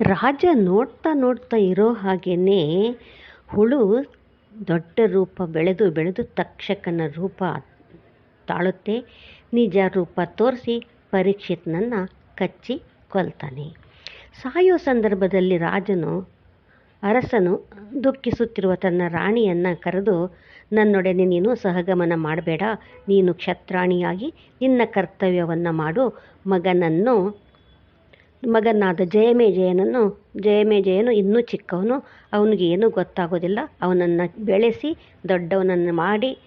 ರಾಜ ನೋಡ್ತಾ ನೋಡ್ತಾ ಇರೋ ಹಾಗೆಯೇ ಹುಳು ದೊಡ್ಡ ರೂಪ ಬೆಳೆದು ಬೆಳೆದು ತಕ್ಷಕನ ರೂಪ ತಾಳುತ್ತೆ. ನಿಜ ರೂಪ ತೋರಿಸಿ ಪರೀಕ್ಷಿತ್ನನ್ನು ಕಚ್ಚಿ ಕೊಲ್ತಾನೆ. ಸಾಯೋ ಸಂದರ್ಭದಲ್ಲಿ ರಾಜನು ಅರಸನು ದುಃಖಿಸುತ್ತಿರುವ ತನ್ನ ರಾಣಿಯನ್ನು ಕರೆದು ನನ್ನೊಡನೆ ನೀನು ಸಹಗಮನ ಮಾಡಬೇಡ. ನೀನು ಕ್ಷತ್ರಾಣಿಯಾಗಿ ನಿನ್ನ ಕರ್ತವ್ಯವನ್ನು ಮಾಡು. ಮಗನನ್ನು ಮಗನಾದ ಜಯಮೇಜಯನನ್ನು ಜಯಮೇಜಯನು ಇನ್ನೂ ಚಿಕ್ಕವನು, ಅವನಿಗೆ ಏನೂ ಗೊತ್ತಾಗೋದಿಲ್ಲ. ಅವನನ್ನು ಬೆಳೆಸಿ, ದೊಡ್ಡವನನ್ನು ಮಾಡಿ,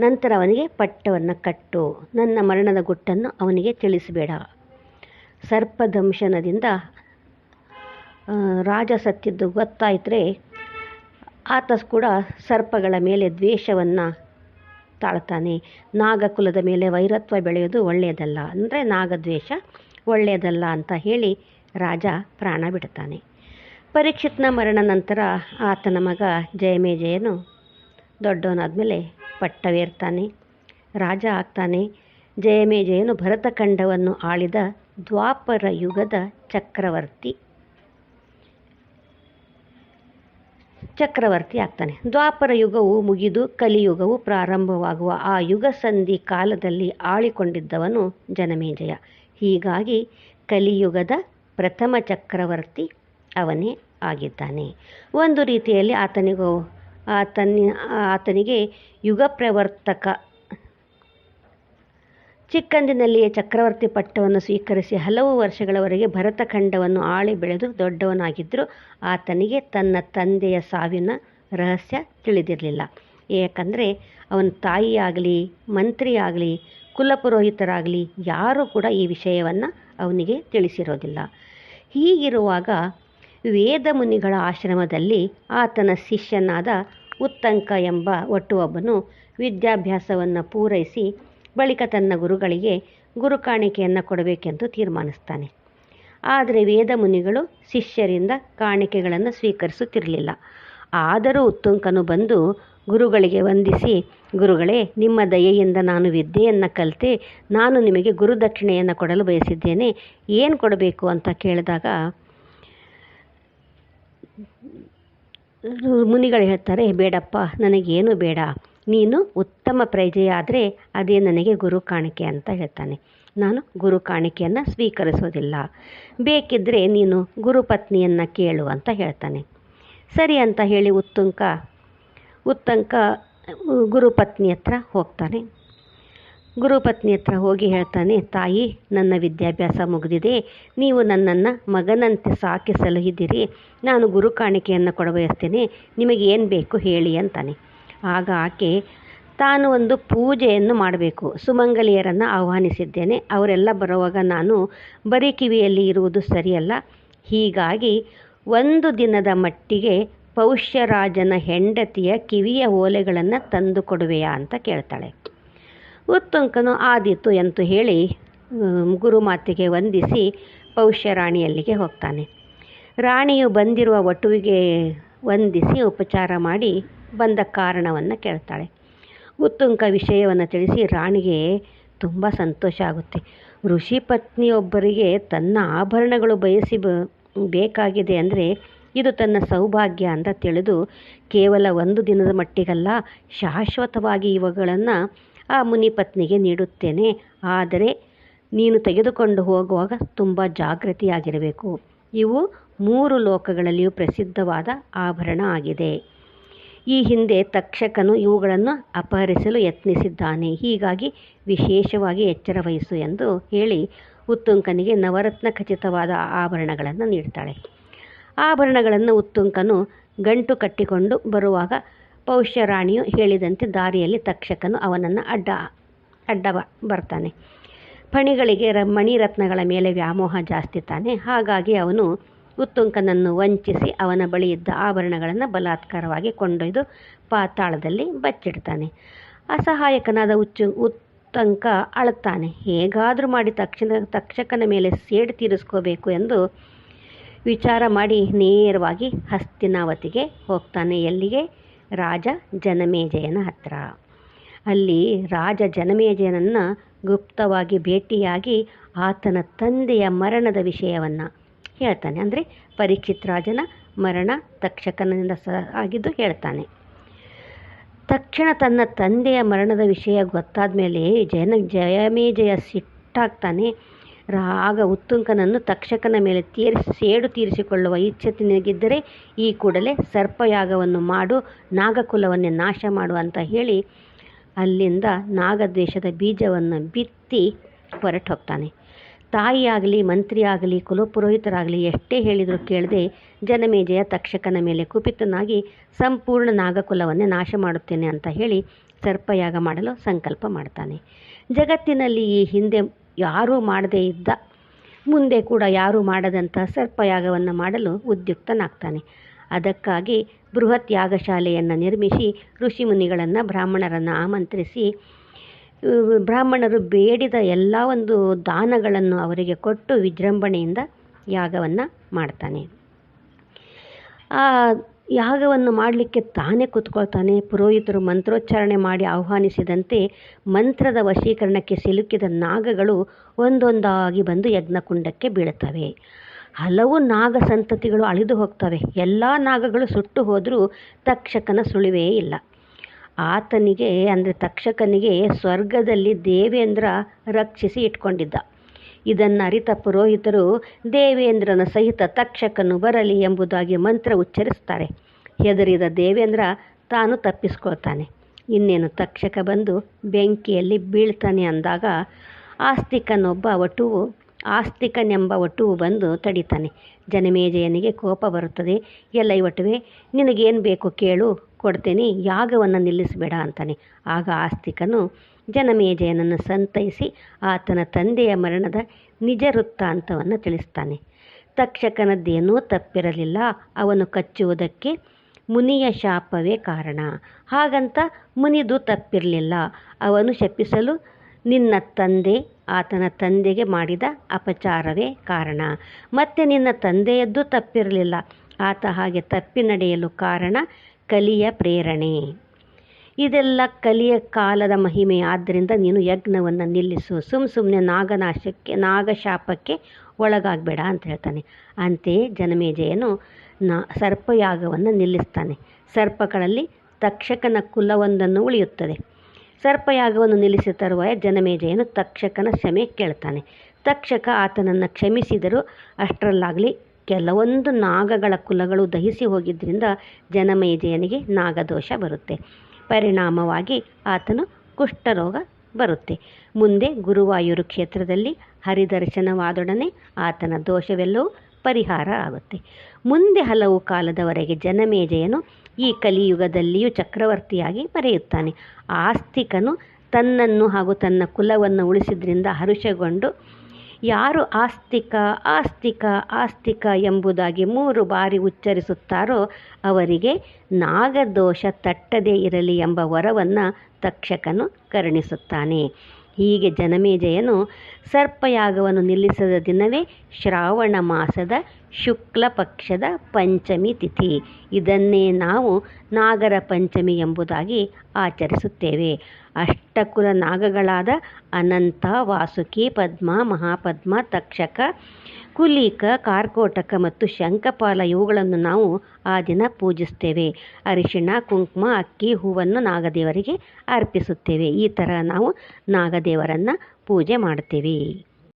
ನಂತರ ಅವನಿಗೆ ಪಟ್ಟವನ್ನು ಕಟ್ಟು. ನನ್ನ ಮರಣದ ಗುಟ್ಟನ್ನು ಅವನಿಗೆ ತಿಳಿಸಬೇಡ. ಸರ್ಪದಂಶನದಿಂದ ರಾಜ ಸತ್ತಿದ್ದು ಗೊತ್ತಾಯಿತರೆ, ಆತ ಕೂಡ ಸರ್ಪಗಳ ಮೇಲೆ ದ್ವೇಷವನ್ನು ತಾಳ್ತಾನೆ. ನಾಗಕುಲದ ಮೇಲೆ ವೈರತ್ವ ಬೆಳೆಯೋದು ಒಳ್ಳೆಯದಲ್ಲ. ಅಂದರೆ ನಾಗದ್ವೇಷ. ಒಳ್ಳೆಯದಲ್ಲ ಅಂತ ಹೇಳಿ ರಾಜ ಪ್ರಾಣ ಬಿಡ್ತಾನೆ. ಪರೀಕ್ಷಿತ್ನ ಮರಣ ನಂತರ ಆತನ ಮಗ ಜಯಮೇಜಯನು ದೊಡ್ಡವನಾದಮೇಲೆ ಪಟ್ಟವೇರ್ತಾನೆ ರಾಜ ಆಗ್ತಾನೆ. ಜಯಮೇಜಯನು ಭರತಖಂಡವನ್ನು ಆಳಿದ ದ್ವಾಪರ ಯುಗದ ಚಕ್ರವರ್ತಿ. ಚಕ್ರವರ್ತಿ ಆಗ್ತಾನೆ. ದ್ವಾಪರ ಯುಗವು ಮುಗಿದು ಕಲಿಯುಗವು ಪ್ರಾರಂಭವಾಗುವ ಆ ಯುಗ ಸಂಧಿ ಕಾಲದಲ್ಲಿ ಆಳಿಕೊಂಡಿದ್ದವನು ಜನಮೇಜಯ. ಹೀಗಾಗಿ ಕಲಿಯುಗದ ಪ್ರಥಮ ಚಕ್ರವರ್ತಿ ಅವನೇ ಆಗಿದ್ದಾನೆ. ಒಂದು ರೀತಿಯಲ್ಲಿ ಆತನಿಗೂ, ಆತನ, ಆತನಿಗೆ ಯುಗ ಪ್ರವರ್ತಕ ಚಿಕ್ಕಂದಿನಲ್ಲಿಯೇ ಚಕ್ರವರ್ತಿ ಪಟ್ಟವನ್ನು ಸ್ವೀಕರಿಸಿ ಹಲವು ವರ್ಷಗಳವರೆಗೆ ಭರತಖಂಡವನ್ನು ಆಳಿ ಬೆಳೆದು ದೊಡ್ಡವನಾಗಿದ್ದರೂ ಆತನಿಗೆ ತನ್ನ ತಂದೆಯ ಸಾವಿನ ರಹಸ್ಯ ತಿಳಿದಿರಲಿಲ್ಲ. ಏಕೆಂದರೆ ಅವನ ತಾಯಿಯಾಗಲಿ, ಮಂತ್ರಿಯಾಗಲಿ ಕುಲಪುರೋಹಿತರಾಗಲಿ ಯಾರೂ ಕೂಡ ಈ ವಿಷಯವನ್ನು ಅವನಿಗೆ ತಿಳಿಸಿರೋದಿಲ್ಲ. ಹೀಗಿರುವಾಗ ವೇದ ಮುನಿಗಳ ಆಶ್ರಮದಲ್ಲಿ ಆತನ ಶಿಷ್ಯನಾದ ಉತ್ತಂಕ ಎಂಬ ಒಟ್ಟುವೊಬ್ಬನು ವಿದ್ಯಾಭ್ಯಾಸವನ್ನು ಪೂರೈಸಿ ಬಳಿಕ ತನ್ನ ಗುರುಗಳಿಗೆ ಗುರುಕಾಣಿಕೆಯನ್ನು ಕೊಡಬೇಕೆಂದು ತೀರ್ಮಾನಿಸ್ತಾನೆ. ಆದರೆ ವೇದ ಮುನಿಗಳು ಶಿಷ್ಯರಿಂದ ಕಾಣಿಕೆಗಳನ್ನು ಸ್ವೀಕರಿಸುತ್ತಿರಲಿಲ್ಲ. ಆದರೂ ಉತ್ತುಂಕನು ಬಂದು ಗುರುಗಳಿಗೆ ವಂದಿಸಿ, ಗುರುಗಳೇ, ನಿಮ್ಮ ದಯೆಯಿಂದ ನಾನು ವಿದ್ಯೆಯನ್ನು ಕಲಿತೆ, ನಾನು ನಿಮಗೆ ಗುರುದಕ್ಷಿಣೆಯನ್ನು ಕೊಡಲು ಬಯಸಿದ್ದೇನೆ. ಏನು ಕೊಡಬೇಕು ಅಂತ ಕೇಳಿದಾಗ, ಮುನಿಗಳು ಹೇಳ್ತಾರೆ, ಬೇಡಪ್ಪ, ನನಗೇನು ಬೇಡ. ನೀನು ಉತ್ತಮ ಪ್ರಜೆಯಾದರೆ ಅದೇ ನನಗೆ ಗುರು ಕಾಣಿಕೆ ಅಂತ ಹೇಳ್ತಾನೆ. ನಾನು ಗುರು ಕಾಣಿಕೆಯನ್ನು ಸ್ವೀಕರಿಸೋದಿಲ್ಲ. ಬೇಕಿದ್ದರೆ ನೀನು ಗುರುಪತ್ನಿಯನ್ನು ಕೇಳು ಅಂತ ಹೇಳ್ತಾನೆ. ಸರಿ ಅಂತ ಹೇಳಿ ಉತ್ತುಂಕ ಉತ್ತಂಕ ಗುರುಪತ್ನಿ ಹತ್ರ ಹೋಗ್ತಾನೆ. ಗುರುಪತ್ನಿ ಹತ್ರ ಹೋಗಿ ಹೇಳ್ತಾನೆ, ತಾಯಿ, ನನ್ನ ವಿದ್ಯಾಭ್ಯಾಸ ಮುಗಿದಿದೆ. ನೀವು ನನ್ನನ್ನು ಮಗನಂತೆ ಸಾಕಿ ಸಲಹಿದ್ದೀರಿ ನಾನು ಗುರು ಕಾಣಿಕೆಯನ್ನು ಕೊಡಬಯಸ್ತೇನೆ. ನಿಮಗೆ ಏನು ಬೇಕು ಹೇಳಿ ಅಂತಾನೆ. ಆಗ ಆಕೆ ತಾನು ಒಂದು ಪೂಜೆಯನ್ನು ಮಾಡಬೇಕು. ಸುಮಂಗಲಿಯರನ್ನು ಆಹ್ವಾನಿಸಿದ್ದೇನೆ. ಅವರೆಲ್ಲ ಬರುವಾಗ ನಾನು ಬರೀ ಕಿವಿಯಲ್ಲಿ ಇರುವುದು ಸರಿಯಲ್ಲ. ಹೀಗಾಗಿ ಒಂದು ದಿನದ ಮಟ್ಟಿಗೆ ಪೌಷ್ಯರಾಜನ ಹೆಂಡತಿಯ ಕಿವಿಯ ಓಲೆಗಳನ್ನು ತಂದು ಕೊಡುವೆಯಾ ಅಂತ ಕೇಳ್ತಾಳೆ. ಉತ್ತುಂಕನು ಆದೀತು ಎಂದು ಹೇಳಿ ಗುರುಮಾತೆಗೆ ವಂದಿಸಿ ಪೌಷ್ಯರಾಣಿಯಲ್ಲಿಗೆ ಹೋಗ್ತಾನೆ. ರಾಣಿಯು ಬಂದಿರುವ ಒಟುವಿಗೆ ವಂದಿಸಿ ಉಪಚಾರ ಮಾಡಿ ಬಂದ ಕಾರಣವನ್ನು ಕೇಳ್ತಾಳೆ. ಉತ್ತುಂಕ ವಿಷಯವನ್ನು ತಿಳಿಸಿ ರಾಣಿಗೆ ತುಂಬ ಸಂತೋಷ ಆಗುತ್ತೆ. ಋಷಿ ಪತ್ನಿಯೊಬ್ಬರಿಗೆ ತನ್ನ ಆಭರಣಗಳು ಬಯಸಿ ಬೇಕಾಗಿದೆ ಅಂದರೆ ಇದು ತನ್ನ ಸೌಭಾಗ್ಯ ಅಂತ ತಿಳಿದು ಕೇವಲ ಒಂದು ದಿನದ ಮಟ್ಟಿಗಲ್ಲ, ಶಾಶ್ವತವಾಗಿ ಇವುಗಳನ್ನು ಆ ಮುನಿ ಪತ್ನಿಗೆ ನೀಡುತ್ತೇನೆ. ಆದರೆ ನೀನು ತೆಗೆದುಕೊಂಡು ಹೋಗುವಾಗ ತುಂಬ ಜಾಗೃತಿಯಾಗಿರಬೇಕು. ಇವು ಮೂರು ಲೋಕಗಳಲ್ಲಿಯೂ ಪ್ರಸಿದ್ಧವಾದ ಆಭರಣ ಆಗಿದೆ. ಈ ಹಿಂದೆ ತಕ್ಷಕನು ಇವುಗಳನ್ನು ಅಪಹರಿಸಲು ಯತ್ನಿಸಿದ್ದಾನೆ. ಹೀಗಾಗಿ ವಿಶೇಷವಾಗಿ ಎಚ್ಚರ ವಹಿಸು ಎಂದು ಹೇಳಿ ಉತ್ತುಂಕನಿಗೆ ನವರತ್ನ ಖಚಿತವಾದ ಆಭರಣಗಳನ್ನು ನೀಡ್ತಾಳೆ. ಆಭರಣಗಳನ್ನು ಉತ್ತುಂಕನು ಗಂಟು ಕಟ್ಟಿಕೊಂಡು ಬರುವಾಗ ಪೌಷ್ಯರಾಣಿಯು ಹೇಳಿದಂತೆ ದಾರಿಯಲ್ಲಿ ತಕ್ಷಕನು ಅವನನ್ನು ಅಡ್ಡ ಅಡ್ಡ ಬರ್ತಾನೆ. ಫಣಿಗಳಿಗೆ ರ, ಮಣಿರತ್ನಗಳ ಮೇಲೆ ವ್ಯಾಮೋಹ ಜಾಸ್ತಿ ತಾನೆ. ಹಾಗಾಗಿ ಅವನು ಉತ್ತುಂಕನನ್ನು ವಂಚಿಸಿ ಅವನ ಬಳಿ ಇದ್ದ ಆಭರಣಗಳನ್ನು ಬಲಾತ್ಕಾರವಾಗಿ ಕೊಂಡೊಯ್ದು ಪಾತಾಳದಲ್ಲಿ ಬಚ್ಚಿಡ್ತಾನೆ. ಅಸಹಾಯಕನಾದ ಉಚ್ಚು ಉತ್ತಂಕ ಅಳುತ್ತಾನೆ. ಹೇಗಾದರೂ ಮಾಡಿ ತಕ್ಷಣ, ತಕ್ಷಕನ ಮೇಲೆ ಸೇಡು ತೀರಿಸ್ಕೋಬೇಕು ಎಂದು ವಿಚಾರ ಮಾಡಿ ನೇರವಾಗಿ ಹಸ್ತಿನಾವತಿಗೆ ಹೋಗ್ತಾನೆ. ಎಲ್ಲಿಗೆ? ರಾಜ ಜನಮೇಜಯನ ಹತ್ರ. ಅಲ್ಲಿ ರಾಜ ಜನಮೇಜಯನನ್ನು ಗುಪ್ತವಾಗಿ ಭೇಟಿಯಾಗಿ ಆತನ ತಂದೆಯ ಮರಣದ ವಿಷಯವನ್ನು ಹೇಳ್ತಾನೆ. ಅಂದರೆ ಪರೀಕ್ಷಿತ್ ರಾಜನ ಮರಣ ತಕ್ಷಕನಿಂದ ಸಹ ಆಗಿದ್ದು ಹೇಳ್ತಾನೆ. ತಕ್ಷಣ ತನ್ನ ತಂದೆಯ ಮರಣದ ವಿಷಯ ಗೊತ್ತಾದ ಮೇಲೆ ಜಯನ ಜಯಮೇಜಯ ಸಿಟ್ಟಾಗ್ತಾನೆ. ಆಗ ಉತ್ತುಂಕನನ್ನು ತಕ್ಷಕನ ಮೇಲೆ ತೀರಿಸಿ, ಸೇಡು ತೀರಿಸಿಕೊಳ್ಳುವ ಇಚ್ಛೆ ನಿನಗಿದ್ದರೆ ಈ ಕೂಡಲೇ ಸರ್ಪಯಾಗವನ್ನು ಮಾಡು, ನಾಗಕುಲವನ್ನೇ ನಾಶ ಮಾಡು ಅಂತ ಹೇಳಿ ಅಲ್ಲಿಂದ ನಾಗದ್ವೇಷದ ಬೀಜವನ್ನು ಬಿತ್ತಿ ಹೊರಟು ಹೋಗ್ತಾನೆ. ತಾಯಿಯಾಗಲಿ, ಮಂತ್ರಿಯಾಗಲಿ, ಕುಲಪುರೋಹಿತರಾಗಲಿ ಎಷ್ಟೇ ಹೇಳಿದರೂ ಕೇಳದೆ ಜನಮೇಜಯ ತಕ್ಷಕನ ಮೇಲೆ ಕುಪಿತನಾಗಿ ಸಂಪೂರ್ಣ ನಾಗಕುಲವನ್ನೇ ನಾಶ ಮಾಡುತ್ತೇನೆ ಅಂತ ಹೇಳಿ ಸರ್ಪಯಾಗ ಮಾಡಲು ಸಂಕಲ್ಪ ಮಾಡ್ತಾನೆ. ಜಗತ್ತಿನಲ್ಲಿ ಈ ಹಿಂದೆ ಯಾರೂ ಮಾಡದೇ ಇದ್ದ ಮುಂದೆ ಕೂಡ ಯಾರೂ ಮಾಡದಂಥ ಸರ್ಪಯಾಗವನ್ನು ಮಾಡಲು ಉದ್ಯುಕ್ತನಾಗ್ತಾನೆ. ಅದಕ್ಕಾಗಿ ಬೃಹತ್ ಯಾಗಶಾಲೆಯನ್ನು ನಿರ್ಮಿಸಿ ಋಷಿಮುನಿಗಳನ್ನು ಬ್ರಾಹ್ಮಣರನ್ನು ಆಮಂತ್ರಿಸಿ ಬ್ರಾಹ್ಮಣರು ಬೇಡಿದ ಎಲ್ಲ ಒಂದು ದಾನಗಳನ್ನು ಅವರಿಗೆ ಕೊಟ್ಟು ವಿಜೃಂಭಣೆಯಿಂದ ಯಾಗವನ್ನು ಮಾಡ್ತಾನೆ. ಯಾಗವನ್ನು ಮಾಡಲಿಕ್ಕೆ ತಾನೇ ಕೂತ್ಕೊಳ್ತಾನೆ, ಪುರೋಹಿತರು ಮಂತ್ರೋಚ್ಚಾರಣೆ ಮಾಡಿ ಆಹ್ವಾನಿಸಿದಂತೆ ಮಂತ್ರದ ವಶೀಕರಣಕ್ಕೆ ಸಿಲುಕಿದ ನಾಗಗಳು ಒಂದೊಂದಾಗಿ ಬಂದು ಯಜ್ಞಕುಂಡಕ್ಕೆ ಬೀಳುತ್ತವೆ. ಹಲವು ನಾಗ ಸಂತತಿಗಳು ಅಳಿದು ಹೋಗ್ತವೆ. ಎಲ್ಲ ನಾಗಗಳು ಸುಟ್ಟು ಹೋದರೂ ತಕ್ಷಕನ ಸುಳಿವೇ ಇಲ್ಲ. ಆತನಿಗೆ, ಅಂದರೆ ತಕ್ಷಕನಿಗೆ ಸ್ವರ್ಗದಲ್ಲಿ ದೇವೇಂದ್ರ ರಕ್ಷಿಸಿ ಇಟ್ಕೊಂಡಿದ್ದ. ಇದನ್ನು ಅರಿತ ಪುರೋಹಿತರು ದೇವೇಂದ್ರನ ಸಹಿತ ತಕ್ಷಕನು ಬರಲಿ ಎಂಬುದಾಗಿ ಮಂತ್ರ ಉಚ್ಚರಿಸ್ತಾರೆ ಹೆದರಿದ ದೇವೇಂದ್ರ ತಾನು ತಪ್ಪಿಸ್ಕೊಳ್ತಾನೆ. ಇನ್ನೇನು ತಕ್ಷಕ ಬಂದು ಬೆಂಕಿಯಲ್ಲಿ ಬೀಳ್ತಾನೆ ಅಂದಾಗ ಆಸ್ತಿಕನೊಬ್ಬ ವಟುವು ಆಸ್ತಿಕನೆಂಬ ವಟುವು ಬಂದು ತಡಿತಾನೆ. ಜನಮೇಜಯನಿಗೆ ಕೋಪ ಬರುತ್ತದೆ. ಎಲ್ಲ ವಟುವೆ ನಿನಗೇನು ಬೇಕು ಕೇಳು, ಕೊಡ್ತೇನೆ, ಯಾಗವನ್ನು ನಿಲ್ಲಿಸಬೇಡ ಅಂತಾನೆ. ಆಗ ಆಸ್ತಿಕನು ಜನಮೇಜಯನನ್ನು ಸಂತೈಸಿ ಆತನ ತಂದೆಯ ಮರಣದ ನಿಜ ವೃತ್ತಾಂತವನ್ನು ತಿಳಿಸ್ತಾನೆ ತಕ್ಷಕನದ್ದೇನೂ ತಪ್ಪಿರಲಿಲ್ಲ. ಅವನು ಕಚ್ಚುವುದಕ್ಕೆ ಮುನಿಯ ಶಾಪವೇ ಕಾರಣ. ಹಾಗಂತ ಮುನಿದು ತಪ್ಪಿರಲಿಲ್ಲ. ಅವನು ಶಪಿಸಲು ನಿನ್ನ ತಂದೆ, ಆತನ ತಂದೆಗೆ ಮಾಡಿದ ಅಪಚಾರವೇ ಕಾರಣ. ಮತ್ತೆ ನಿನ್ನ ತಂದೆಯದ್ದು ತಪ್ಪಿರಲಿಲ್ಲ. ಆತ ಹಾಗೆ ತಪ್ಪಿ ನಡೆಯಲು ಕಾರಣ ಕಲಿಯ ಪ್ರೇರಣೆ. ಇದೆಲ್ಲ ಕಲಿಯ ಕಾಲದ ಮಹಿಮೆ. ಆದ್ದರಿಂದ ನೀನು ಯಜ್ಞವನ್ನು ನಿಲ್ಲಿಸು. ಸುಮ್ಮ ಸುಮ್ಮನೆ ನಾಗನಾಶಕ್ಕೆ, ನಾಗಶಾಪಕ್ಕೆ ಒಳಗಾಗಬೇಡ ಅಂತ ಹೇಳ್ತಾನೆ. ಅಂತೆಯೇ ಜನಮೇಜಯನು ನಾ, ಸರ್ಪಯಾಗವನ್ನು ನಿಲ್ಲಿಸ್ತಾನೆ. ಸರ್ಪಗಳಲ್ಲಿ ತಕ್ಷಕನ ಕುಲವೊಂದನ್ನು ಉಳಿಯುತ್ತದೆ. ಸರ್ಪಯಾಗವನ್ನು ನಿಲ್ಲಿಸಿ ತರುವಾಯ ಜನಮೇಜಯನು ತಕ್ಷಕನ ಕ್ಷಮೆ ಕೇಳ್ತಾನೆ. ತಕ್ಷಕ ಆತನನ್ನು ಕ್ಷಮಿಸಿದರೂ ಅಷ್ಟರಲ್ಲಾಗಲಿ ಕೆಲವೊಂದು ನಾಗಗಳ ಕುಲಗಳು ದಹಿಸಿ ಹೋಗಿದ್ದರಿಂದ ಜನಮೇಜಯನಿಗೆ ನಾಗದೋಷ ಬರುತ್ತೆ. ಪರಿಣಾಮವಾಗಿ ಆತನು ಕುಷ್ಠರೋಗ ಬರುತ್ತೆ. ಮುಂದೆ ಗುರುವಾಯೂರು ಕ್ಷೇತ್ರದಲ್ಲಿ ಹರಿದರ್ಶನವಾದೊಡನೆ ಆತನ ದೋಷವೆಲ್ಲವೂ ಪರಿಹಾರ ಆಗುತ್ತೆ. ಮುಂದೆ ಹಲವು ಕಾಲದವರೆಗೆ ಜನಮೇಜಯನು ಈ ಕಲಿಯುಗದಲ್ಲಿಯೂ ಚಕ್ರವರ್ತಿಯಾಗಿ ಬರೆಯುತ್ತಾನೆ ಆಸ್ತಿಕನು ತನ್ನನ್ನು ಹಾಗೂ ತನ್ನ ಕುಲವನ್ನು ಉಳಿಸಿದ್ರಿಂದ ಹರುಷಗೊಂಡು ಯಾರು ಆಸ್ತಿಕ ಆಸ್ತಿಕ ಆಸ್ತಿಕ ಎಂಬುದಾಗಿ ಮೂರು ಬಾರಿ ಉಚ್ಚರಿಸುತ್ತಾರೋ ಅವರಿಗೆ ನಾಗದೋಷ ತಟ್ಟದೇ ಇರಲಿ ಎಂಬ ವರವನ್ನು ತಕ್ಷಕನು ಕರುಣಿಸುತ್ತಾನೆ. ಹೀಗೆ ಜನಮೇಜಯನು ಸರ್ಪಯಾಗವನ್ನು ನಿಲ್ಲಿಸಿದ ದಿನವೇ ಶ್ರಾವಣ ಮಾಸದ ಶುಕ್ಲ ಪಕ್ಷದ ಪಂಚಮಿ ತಿಥಿ. ಇದನ್ನೇ ನಾವು ನಾಗರ ಪಂಚಮಿ ಎಂಬುದಾಗಿ ಆಚರಿಸುತ್ತೇವೆ. ಅಷ್ಟಕುಲ ನಾಗಗಳಾದ ಅನಂತ, ವಾಸುಕಿ, ಪದ್ಮ, ಮಹಾಪದ್ಮ, ತಕ್ಷಕ, ಕುಲೀಕ, ಕಾರ್ಕೋಟಕ ಮತ್ತು ಶಂಖಪಾಲ ಇವುಗಳನ್ನು ನಾವು ಆ ದಿನ ಪೂಜಿಸ್ತೇವೆ ಅರಿಶಿಣ, ಕುಂಕುಮ, ಅಕ್ಕಿ, ಹೂವನ್ನು ನಾಗದೇವರಿಗೆ ಅರ್ಪಿಸುತ್ತೇವೆ. ಈ ಥರ ನಾವು ನಾಗದೇವರನ್ನು ಪೂಜೆ ಮಾಡ್ತೀವಿ